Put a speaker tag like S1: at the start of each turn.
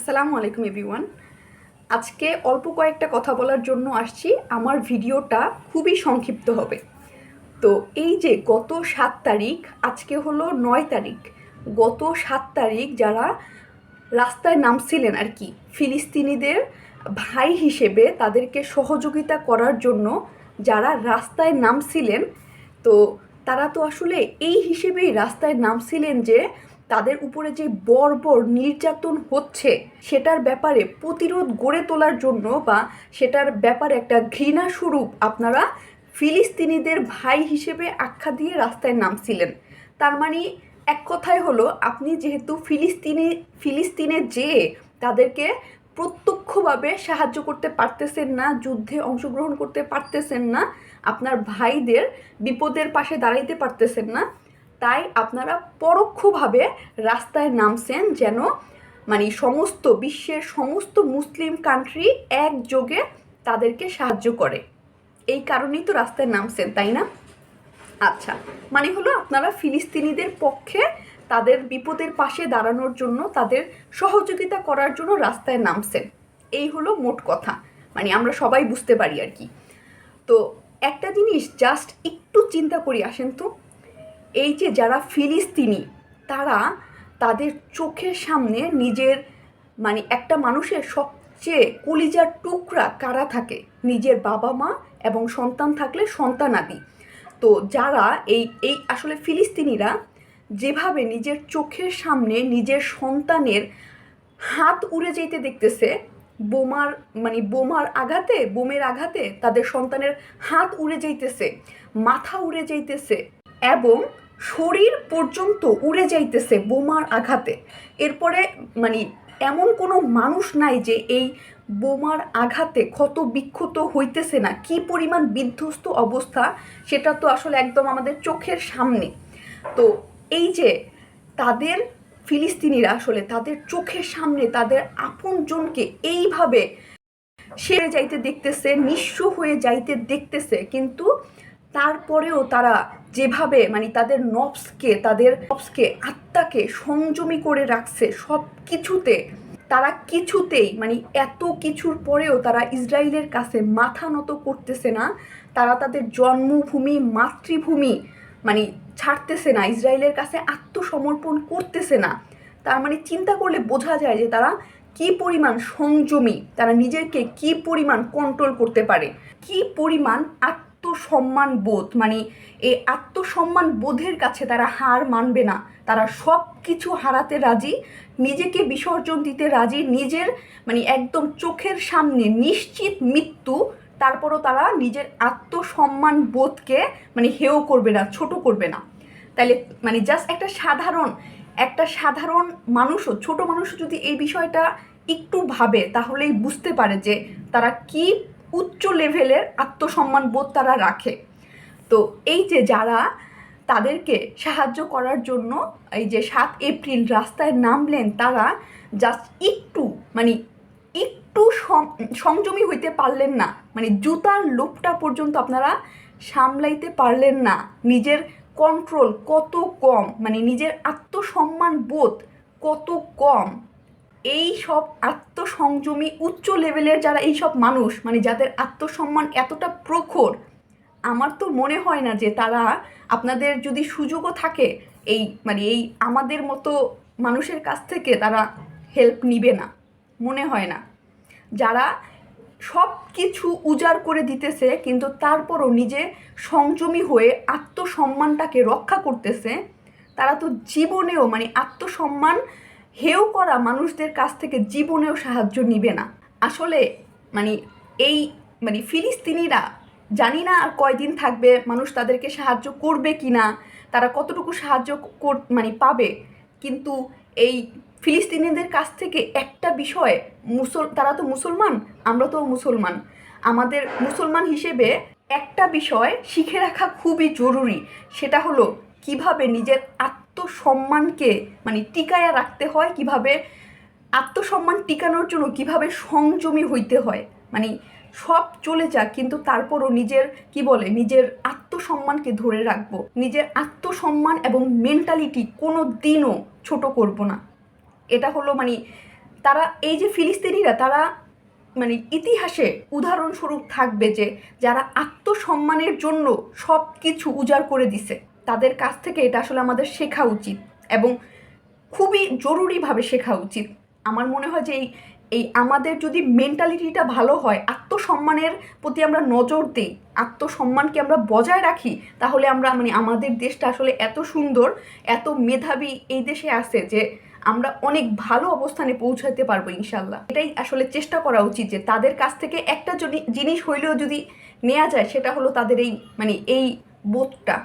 S1: আসসালামু আলাইকুম, এভরিওয়ান। আজকে অল্প কয়েকটা কথা বলার জন্য আসছি। আমার ভিডিওটা খুবই সংক্ষিপ্ত হবে। তো এই যে গত সাত তারিখ, আজকে হলো নয় তারিখ। গত সাত তারিখ যারা রাস্তায় নামছিলেন আর কি, ফিলিস্তিনিদের ভাই হিসেবে তাদেরকে সহযোগিতা করার জন্য যারা রাস্তায় নামছিলেন, তো তারা তো আসলে এই হিসেবেই রাস্তায় নামছিলেন যে তাদের উপরে যে বর্বর নির্যাতন হচ্ছে, সেটার ব্যাপারে প্রতিরোধ গড়ে তোলার জন্য বা সেটার ব্যাপারে একটা ঘৃণা স্বরূপ আপনারা ফিলিস্তিনিদের ভাই হিসেবে আখ্যা দিয়ে রাস্তায় নামছিলেন। তার মানে এক কথায় হলো, আপনি যেহেতু ফিলিস্তিনি, ফিলিস্তিনে যেয়ে তাদেরকে প্রত্যক্ষভাবে সাহায্য করতে পারতেছেন না, যুদ্ধে অংশগ্রহণ করতে পারতেছেন না, আপনার ভাইদের বিপদের পাশে দাঁড়াইতে পারতেছেন না তাই আপনারা পরোক্ষভাবে রাস্তায় নামছেন যেন মানে সমস্ত বিশ্বের সমস্ত মুসলিম কান্ট্রি একযোগে তাদেরকে সাহায্য করে। এই কারণেই তো রাস্তায় নামছেন, তাই না? আচ্ছা মানে হলো আপনারা ফিলিস্তিনিদের পক্ষে তাদের বিপদের পাশে দাঁড়ানোর জন্য, তাদের সহযোগিতা করার জন্য রাস্তায় নামছেন। এই হলো মোট কথা। মানে আমরা সবাই বুঝতে পারি আর কি। তো একটা জিনিস জাস্ট একটু চিন্তা করি আসেন তো এই যে যারা ফিলিস্তিনি, তারা তাদের চোখের সামনে নিজের মানে একটা মানুষের সবচেয়ে কলিজার টুকরা কারা থাকে? নিজের বাবা মা এবং সন্তান থাকলে সন্তানাদি তো যারা এই এই আসলে ফিলিস্তিনিরা যেভাবে নিজের চোখের সামনে নিজের সন্তানের হাত উড়ে যেতে দেখতেছে, বোমার মানে বোমার আঘাতে, বোমের আঘাতে তাদের সন্তানের হাত উড়ে যাইতেছে, মাথা উড়ে যাইতেছে এবং শরীর পর্যন্ত উড়ে যাইতেছে বোমার আঘাতে। এরপরে মানে এমন কোনো মানুষ নাই যে এই বোমার আঘাতে ক্ষত বিক্ষত হইতেছে না। কি পরিমাণ বিধ্বস্ত অবস্থা সেটা তো আসলে একদম আমাদের চোখের সামনে। তো এই যে তাদের ফিলিস্তিনিরা আসলে তাদের চোখের সামনে তাদের আপনজনকে এইভাবে সেরে যাইতে দেখতেছে, নিঃস্ব হয়ে যাইতে দেখতেছে, কিন্তু তারপরেও তারা যেভাবে মানে তাদের নবসকে তাদের নবসকে, আত্মাকে সংযমী করে রাখছে সব কিছুতে তারা কিছুতেই মানে এত কিছুর পরেও তারা ইসরায়েলের কাছে মাথা নত করতেছে না, তারা তাদের জন্মভূমি, মাতৃভূমি মানে ছাড়তেছে না, ইসরায়েলের কাছে আত্মসমর্পণ করতেছে না। তার মানে চিন্তা করলে বোঝা যায় যে তারা কি পরিমাণ সংযমী, তারা নিজেকে কি পরিমাণ কন্ট্রোল করতে পারে, কি পরিমাণ আত্মসম্মান বোধ মানে এই আত্মসম্মান বোধের কাছে তারা হার মানবে না। তারা সব কিছু হারাতে রাজি, নিজেকে বিসর্জন দিতে রাজি, নিজের মানে একদম চোখের সামনে নিশ্চিত মৃত্যু, তারপরও তারা নিজের আত্মসম্মান বোধকে মানে হেয় করবে না, ছোট করবে না। তাহলে মানে জাস্ট একটা সাধারণ একটা সাধারণ মানুষও, ছোট মানুষও যদি এই বিষয়টা একটু ভাবে, তাহলেই বুঝতে পারে যে তারা কি উচ্চ লেভেলের আত্মসম্মান বোধ তারা রাখে। তো এই যে যারা তাদেরকে সাহায্য করার জন্য এই যে সাত এপ্রিল রাস্তায় নামলেন, তারা জাস্ট একটু মানে একটু সংযমী হইতে পারলেন না। মানে জুতার লোভটা পর্যন্ত আপনারা সামলাইতে পারলেন না। নিজের কন্ট্রোল কত কম মানে নিজের আত্মসম্মান বোধ কত কম। এই সব আত্মসংযমী উচ্চ লেভেলের যারা এই সব মানুষ মানে যাদের আত্মসম্মান এতটা প্রখর, আমার তো মনে হয় না যে তারা আপনাদের যদি সুযোগও থাকে এই মানে এই আমাদের মতো মানুষের কাছ থেকে তারা হেল্প নিবে না, মনে হয় না। যারা সব কিছু উজাড় করে দিতেছে, কিন্তু তারপরও নিজে সংযমী হয়ে আত্মসম্মানটাকে রক্ষা করতেছে, তারা তো জীবনেও মানে আত্মসম্মান হেও করা মানুষদের কাছ থেকে জীবনেও সাহায্য নিবে না। আসলে মানে এই মানে ফিলিস্তিনিরা জানি না আর কয়দিন থাকবে মানুষ তাদেরকে সাহায্য করবে কি না, তারা কতটুকু সাহায্য কর মানে পাবে, কিন্তু এই ফিলিস্তিনিদের কাছ থেকে একটা বিষয়, মুসল, তারা তো মুসলমান, আমরা তো মুসলমান। আমাদের মুসলমান হিসেবে একটা বিষয় শিখে রাখা খুবই জরুরি, সেটা হলো কীভাবে নিজের আত্মসম্মানকে মানে টিকায়া রাখতে হয় কীভাবে, আত্মসম্মান টিকানোর জন্য কীভাবে সংযমী হইতে হয়। মানে সব চলে যাক, কিন্তু তারপরও নিজের, কি বলে, নিজের আত্মসম্মানকে ধরে রাখব। নিজের আত্মসম্মান এবং মেন্টালিটি কোনো দিনও ছোট করব না। এটা হলো মানে তারা, এই যে ফিলিস্তিনিরা, তারা মানে ইতিহাসে উদাহরণস্বরূপ থাকবে যে, যারা আত্মসম্মানের জন্য সব কিছু উজাড় করে দিছে। তাদের কাছ থেকে এটা আসলে আমাদের শেখা উচিত এবং খুবই জরুরিভাবে শেখা উচিত। আমার মনে হয় যে এই এই আমাদের যদি মেন্টালিটিটা ভালো হয়, আত্মসম্মানের প্রতি আমরা নজর দিই, আত্মসম্মানকে আমরা বজায় রাখি, তাহলে আমরা মানে আমাদের দেশটা আসলে এত সুন্দর, এত মেধাবী এই দেশে আছে যে আমরা অনেক ভালো অবস্থানে পৌঁছাতে পারব ইনশাল্লাহ এটাই আসলে চেষ্টা করা উচিত যে তাদের কাছ থেকে একটা যদি জিনিস হইলেও যদি নেওয়া যায়, সেটা হলো তাদের এই মানে এই বোধটা।